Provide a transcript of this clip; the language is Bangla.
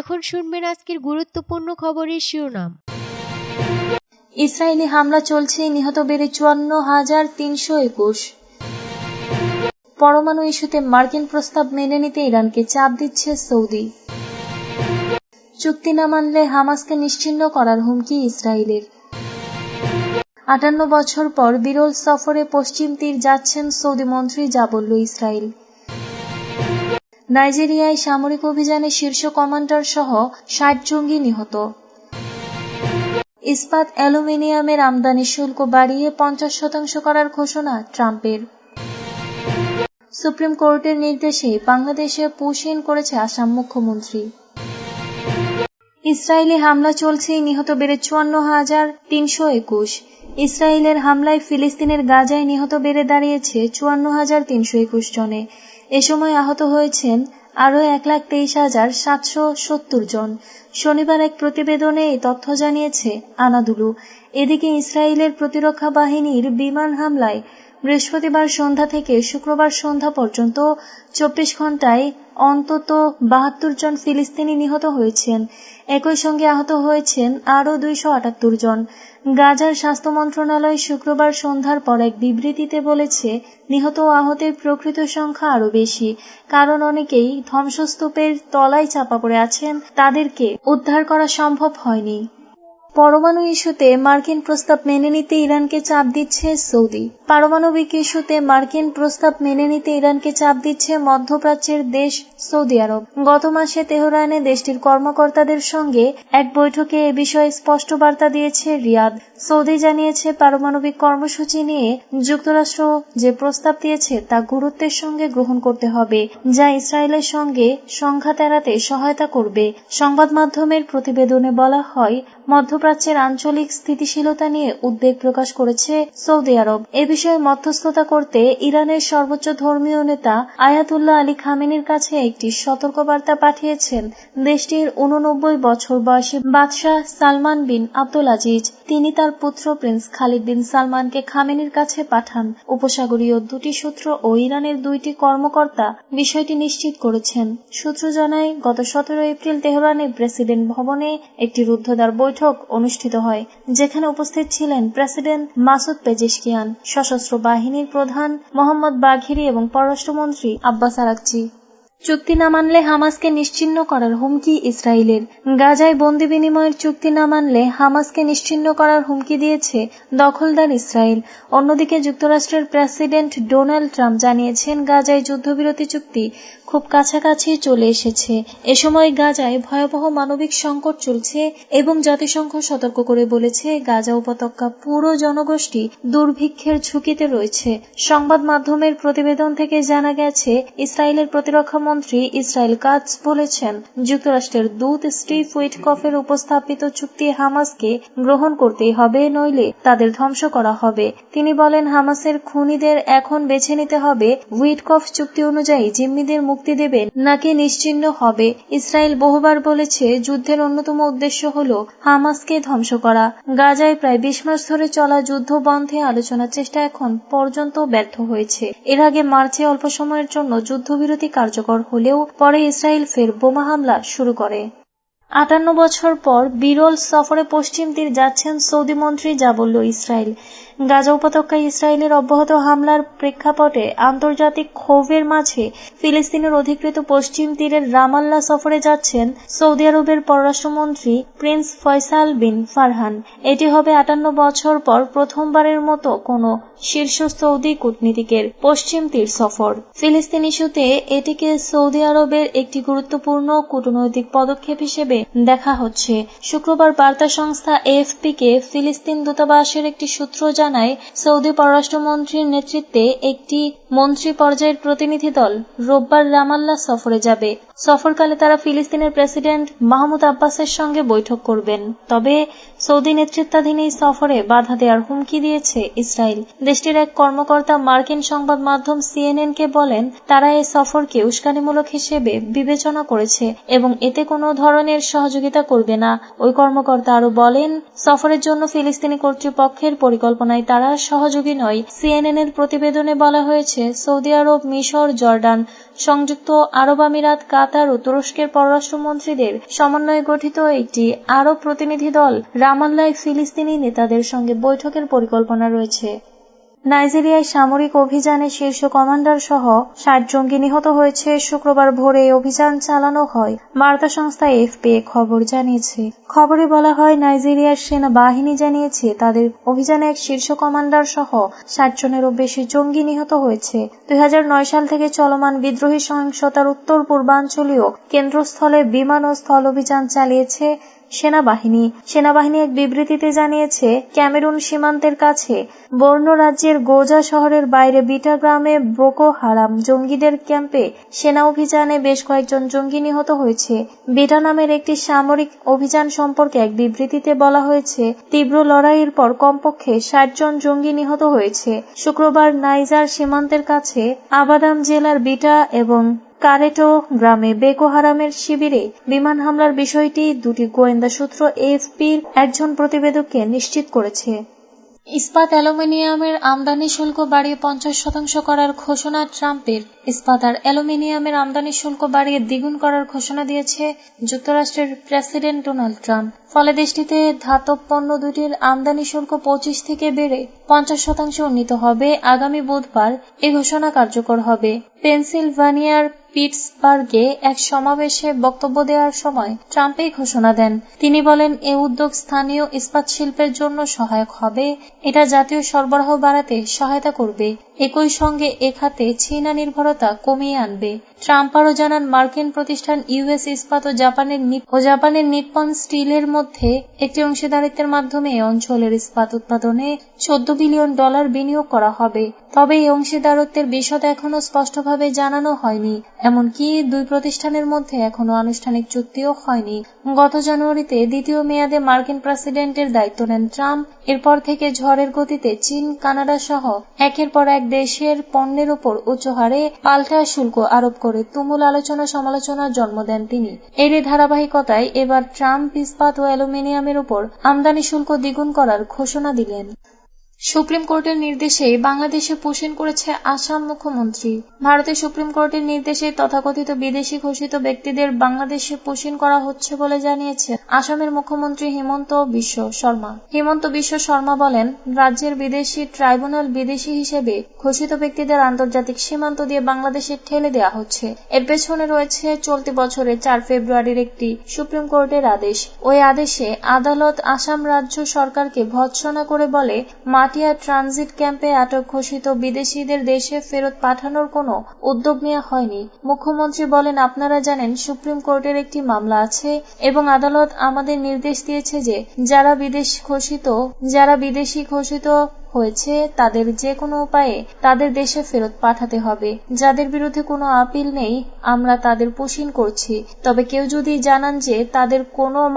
এখন শুনবেন আজকের গুরুত্বপূর্ণ খবরের শিরোনাম। ইসরায়েলি হামলা চলছে, নিহত বেড়ে চুয়ান্ন হাজার তিনশো একুশ। পরমাণু ইস্যুতে মার্কিন প্রস্তাব মেনে নিতে ইরানকে চাপ দিচ্ছে সৌদি। চুক্তি না মানলে হামাসকে নিশ্চিহ্ন করার হুমকি ইসরায়েলের। আটান্ন বছর পর বিরল সফরে পশ্চিম তীর যাচ্ছেন সৌদি মন্ত্রী যা বলল ইসরায়েল। নাইজেরিয়ায় সামরিক অভিযানে শীর্ষ কমান্ডার সহ ষাট জঙ্গি নিহত। ইস্পাত অ্যালুমিনিয়ামের আমদানি শুল্ক বাড়িয়ে পঞ্চাশ শতাংশ করার ঘোষণা ট্রাম্পের। সুপ্রিম কোর্টের নির্দেশে বাংলাদেশে পুশিন করেছে আসাম মুখ্যমন্ত্রী। ইসরায়েলি হামলা চলছে, নিহত বেড়ে চুয়ান্ন হাজার তিনশো একুশ। ইসরায়েলের হামলায় ফিলিস্তিনের গাজায় নিহত বেড়ে দাঁড়িয়েছে চুয়ান্ন হাজার তিনশো একুশ জনে। এ সময় আহত হয়েছেন আরও এক লাখ তেইশ হাজার সাতশো সত্তর জন। শনিবার এক প্রতিবেদনে এই তথ্য জানিয়েছে আনাদুলু। এদিকে ইসরায়েলের প্রতিরক্ষা বাহিনীর বিমান হামলায় বৃহস্পতিবার সন্ধ্যা থেকে শুক্রবার সন্ধ্যা পর্যন্ত চব্বিশ ঘন্টায় অন্তত বাহাত্তর জন ফিলিস্তিনি নিহত হয়েছেন। একই সঙ্গে আহত হয়েছেন আরও দুইশো আটাত্তর জন। গাজার স্বাস্থ্য মন্ত্রণালয় শুক্রবার সন্ধ্যার পর এক বিবৃতিতে বলেছে, নিহত আহতের প্রকৃত সংখ্যা আরও বেশি। কারণ অনেকেই ধ্বংসস্তূপের তলায় চাপা পড়ে আছেন, তাদেরকে উদ্ধার করা সম্ভব হয়নি। পরমাণু ইস্যুতে মার্কিন প্রস্তাব মেনে নিতে ইরানকে চাপ দিচ্ছে সৌদি। পারমাণবিক ইস্যুতে মার্কিন প্রস্তাব মেনে নিতে ইরানকে চাপ দিচ্ছে মধ্যপ্রাচ্যের দেশ সৌদি আরব। গত মাসে তেহরানে দেশটির কর্মকর্তাদের সঙ্গে এক বৈঠকে এ বিষয়ে স্পষ্ট বার্তা দিয়েছে রিয়াদ। সৌদি জানিয়েছে, পারমাণবিক কর্মসূচি নিয়ে যুক্তরাষ্ট্র যে প্রস্তাব দিয়েছে তা গুরুত্বের সঙ্গে গ্রহণ করতে হবে, যা ইসরায়েলের সঙ্গে সংঘাত এড়াতে সহায়তা করবে। সংবাদ মাধ্যমের প্রতিবেদনে বলা হয় মধ্যপ্রাচ্যের আঞ্চলিক স্থিতিশীলতা নিয়ে উদ্বেগ প্রকাশ করেছে সৌদি আরব। এ বিষয়ে মধ্যস্থতা করতে ইরানের সর্বোচ্চ ধর্মীয় নেতা আয়াতুল্লাহ আলী খামেনির কাছে একটি সতর্কবার্তা পাঠিয়েছেন দেশটির উননব্বই বছর বয়সী বাদশাহ সালমান বিন আব্দুল আজিজ। তিনি তার পুত্র প্রিন্স খালিদ বিন সালমানকে খামেনির কাছে পাঠান। উপসাগরীয় দুটি সূত্র ও ইরানের দুইটি কর্মকর্তা বিষয়টি নিশ্চিত করেছেন। সূত্র জানায়, গত সতেরো এপ্রিল তেহরানে প্রেসিডেন্ট ভবনে একটি রুদ্ধদ্বার বৈঠক অনুষ্ঠিত হয়, যেখানে উপস্থিত ছিলেন প্রেসিডেন্ট মাসুদ পেজেশকিয়ান, সশস্ত্র বাহিনীর প্রধান মোহাম্মদ বাঘিরি এবং পররাষ্ট্রমন্ত্রী আব্বাস আরাকচি। চুক্তি না মানলে হামাসকে নিশ্চিহ্ন করার হুমকি ইসরায়েলের। গাজায় বন্দি বিনিময়ের চুক্তি না মানলে হামাসকে নিশ্চিহ্ন করার হুমকি দিয়েছে দখলদার ইসরায়েল। অন্যদিকে যুক্তরাষ্ট্রের প্রেসিডেন্ট ডোনাল্ড ট্রাম্প জানিয়েছেন, গাজায় যুদ্ধবিরতি চুক্তি খুব কাছাকাছি চলে এসেছে। এ সময় গাজায় ভয়াবহ মানবিক সংকট চলছে এবং জাতিসংঘ সতর্ক করে বলেছে, গাজা উপত্যকা পুরো জনগোষ্ঠী দুর্ভিক্ষের ঝুঁকিতে রয়েছে। সংবাদ মাধ্যমের প্রতিবেদন থেকে জানা গেছে, ইসরায়েলের প্রতিরক্ষা মন্ত্রী ইসরায়েল কাজ বলেছেন, যুক্তরাষ্ট্রের দূত স্টিভ উইটকফের উপস্থাপিত চুক্তি হামাসকে গ্রহণ করতেই হবে, নইলে তাদের ধ্বংস করা হবে। তিনি বলেন, হামাসের খুনিদের এখন বেছে নিতে হবে। উইটকফ চুক্তি অনুযায়ী জিম্মিদের মুক্তি দেবেন নাকি নিশ্চিহ্ন হবে। ইসরায়েল বহুবার বলেছে, যুদ্ধের অন্যতম উদ্দেশ্য হল হামাসকে ধ্বংস করা। গাজায় প্রায় বিশ মাস ধরে চলা যুদ্ধ বন্ধে আলোচনার চেষ্টা এখন পর্যন্ত ব্যর্থ হয়েছে। এর আগে মার্চে অল্প সময়ের জন্য যুদ্ধবিরতি কার্যকর হলেও পরে ইসরায়েল ফের বোমা হামলা শুরু করে। আটান্ন বছর পর বিরল সফরে পশ্চিম তীর যাচ্ছেন সৌদি মন্ত্রী যা বলল ইসরায়েল। গাজা উপত্যকায় ইসরায়েলের অব্যাহত হামলার প্রেক্ষাপটে আন্তর্জাতিক ক্ষোভের মাঝে ফিলিস্তিনের অধিকৃত পশ্চিম তীরের রামাল্লা সফরে যাচ্ছেন সৌদি আরবের পররাষ্ট্রমন্ত্রী প্রিন্স ফয়সাল বিন ফারহান। এটি হবে আটান্ন বছর পর প্রথমবারের মতো কোনো শীর্ষ সৌদি কূটনীতিকের পশ্চিম তীর সফর। ফিলিস্তিন ইস্যুতে এটিকে সৌদি আরবের একটি গুরুত্বপূর্ণ কূটনৈতিক পদক্ষেপ হিসেবে দেখা হচ্ছে। শুক্রবার বার্তা সংস্থা এএফপি কে ফিলিস্তিন দূতাবাসের একটি সূত্র জানায়, সৌদি পররাষ্ট্রমন্ত্রীর নেতৃত্বে একটি মন্ত্রী পর্যায়ের প্রতিনিধি দল রোববার রামাল্লা সফরে যাবে। সফরকালে তারা ফিলিস্তিনের প্রেসিডেন্ট মাহমুদ আব্বাসের সঙ্গে বৈঠক করবেন। তবে সৌদি নেতৃত্বাধীন এই সফরে বাধা দেওয়ার হুমকি দিয়েছে ইসরায়েল। দেশটির এক কর্মকর্তা মার্কিন সংবাদ মাধ্যম সিএনএন কে বলেন, তারা এই সফরকে উস্কানিমূলক হিসেবে বিবেচনা করেছে এবং এতে কোনো ধরনের সহযোগিতা করবে না। ওই কর্মকর্তা আরও বলেন, সফরের জন্য ফিলিস্তিনি কর্তৃপক্ষের পরিকল্পনায় তারা সহযোগী নয়। সিএনএন এর প্রতিবেদনে বলা হয়েছে, সৌদি আরব, মিশর, জর্ডান, সংযুক্ত আরব আমিরাত, কাতার ও তুরস্কের পররাষ্ট্রমন্ত্রীদের সমন্বয়ে গঠিত একটি আরব প্রতিনিধি দল রামাল্লায় ফিলিস্তিনি নেতাদের সঙ্গে বৈঠকের পরিকল্পনা রয়েছে। নাইজেরিয়ায় সামরিক অভিযানে শীর্ষ কমান্ডার সহ ষাট জঙ্গি নিহত হয়েছে। শুক্রবার ভোরে অভিযান চালানো হয়। বার্তা সংস্থা এফপি খবর জানিয়েছে। খবরে বলা হয়, নাইজেরিয়ার সেনাবাহিনী জানিয়েছে, তাদের অভিযানে এক শীর্ষ কমান্ডার সহ ষাট জনেরও বেশি জঙ্গি নিহত হয়েছে। দুই হাজার নয় সাল থেকে চলমান বিদ্রোহী সহিংসতার উত্তর পূর্বাঞ্চলীয় কেন্দ্রস্থলে বিমান ও স্থল অভিযান চালিয়েছে সেনাবাহিনী। সেনাবাহিনী এক বিবৃতিতে জানিয়েছে, ক্যামেরুন সীমান্তের কাছে বর্ণ রাজ্যের গোজা শহরের বাইরে বিটা গ্রামে বোকো হারাম জঙ্গিদের ক্যাম্পে সেনা অভিযানে বেশ কয়েকজন জঙ্গি নিহত হয়েছে। বিটা নামের একটি সামরিক অভিযান সম্পর্কে এক বিবৃতিতে বলা হয়েছে, তীব্র লড়াইয়ের পর কমপক্ষে ষাট জন জঙ্গি নিহত হয়েছে। শুক্রবার নাইজার সীমান্তের কাছে আবাদাম জেলার বিটা এবং কারেটো গ্রামে বেকো হারামের শিবিরে বিমান হামলার বিষয়টি দুটি গোয়েন্দা সূত্র এএফপির একজন প্রতিবেদককে নিশ্চিত করেছে। ইস্পাত অ্যালুমিনিয়ামের আমদানি শুল্ক বাড়িয়ে পঞ্চাশ শতাংশ করার ঘোষণা ট্রাম্পের। ইস্পাত আর অ্যালুমিনিয়ামের আমদানি শুল্ক বাড়িয়ে দ্বিগুণ করার ঘোষণা দিয়েছে যুক্তরাষ্ট্রের প্রেসিডেন্ট ডোনাল্ড ট্রাম্প। ফলে দেশটিতে ধাতব পণ্য দুটির আমদানি শুল্ক পঁচিশ থেকে বেড়ে পঞ্চাশ শতাংশ উন্নীত হবে। আগামী বুধবার এ ঘোষণা কার্যকর হবে। পেনসিলভানিয়ার পিটসবার্গে এক সমাবেশে বক্তব্য দেওয়ার সময় ট্রাম্প এই ঘোষণা দেন। তিনি বলেন, এ উদ্যোগ স্থানীয় ইস্পাত শিল্পের জন্য সহায়ক হবে। এটা জাতীয় সরবরাহ বাড়াতে সহায়তা করবে। একই সঙ্গে এ খাতে চীনা নির্ভরতা কমিয়ে আনবে। ট্রাম্প আরও জানান, মার্কিন প্রতিষ্ঠান ইউএস ইস্পাত ও জাপানের ও জাপানের নিপ্পন স্টিলের মধ্যে একটি অংশীদারিত্বের মাধ্যমে এ অঞ্চলের ইস্পাত উৎপাদনে চোদ্দ বিলিয়ন ডলার বিনিয়োগ করা হবে। তবে এই অংশীদারত্বের বিশদ এখনও স্পষ্টভাবে জানানো হয়নি। এমনকি দুই প্রতিষ্ঠানের মধ্যে এখনও আনুষ্ঠানিক চুক্তিও হয়নি। গত জানুয়ারিতে দ্বিতীয় মেয়াদে মার্কিন প্রেসিডেন্টের দায়িত্ব নেন ট্রাম্প। এরপর থেকে ঝড়ের গতিতে চীন কানাডা সহ একের পর এক দেশের পণ্যের উপর উচ্চ হারে পাল্টা শুল্ক আরোপ করে তুমুল আলোচনা সমালোচনার জন্ম দেন তিনি। এরই ধারাবাহিকতায় এবার ট্রাম্প ইস্পাত ও অ্যালুমিনিয়ামের উপর আমদানি শুল্ক দ্বিগুণ করার ঘোষণা দিলেন। সুপ্রিম কোর্টের নির্দেশে বাংলাদেশে পোষণ করেছে আসাম মুখ্যমন্ত্রী। ভারতের সুপ্রিম কোর্টের নির্দেশে তথাকথিত বিদেশি ঘোষিত ব্যক্তিদের বাংলাদেশে পোষণ করা হচ্ছে বলে জানিয়েছে আসামের মুখ্যমন্ত্রী হিমন্ত বিশ্ব শর্মা। হিমন্ত বিশ্ব শর্মা বলেন, রাজ্যের বিদেশি ট্রাইব্যুনাল বিদেশি হিসেবে ঘোষিত ব্যক্তিদের আন্তর্জাতিক সীমান্ত দিয়ে বাংলাদেশে ঠেলে দেওয়া হচ্ছে। এর পেছনে রয়েছে চলতি বছরের চার ফেব্রুয়ারির একটি সুপ্রিম কোর্টের আদেশ। ওই আদেশে আদালত আসাম রাজ্য সরকারকে ভৎসনা করে বলে, মাটিয়া ট্রানজিট ক্যাম্পে আটক ঘোষিত বিদেশিদের দেশে ফেরত পাঠানোর কোনো উদ্যোগ নেওয়া হয়নি। মুখ্যমন্ত্রী বলেন, আপনারা জানেন সুপ্রিম কোর্টের একটি মামলা আছে এবং আদালত আমাদের নির্দেশ দিয়েছে যে, যারা বিদেশ ঘোষিত, যারা বিদেশি ঘোষিত হয়েছে, তাদের যে কোনো উপায়ে তাদের দেশে ফেরত পাঠাতে হবে। যাদের বিরুদ্ধে কোনো আপিল নেই, আমরা তাদের পোষণ করছি। তবে কেউ যদি জানান যে তাদের কোনো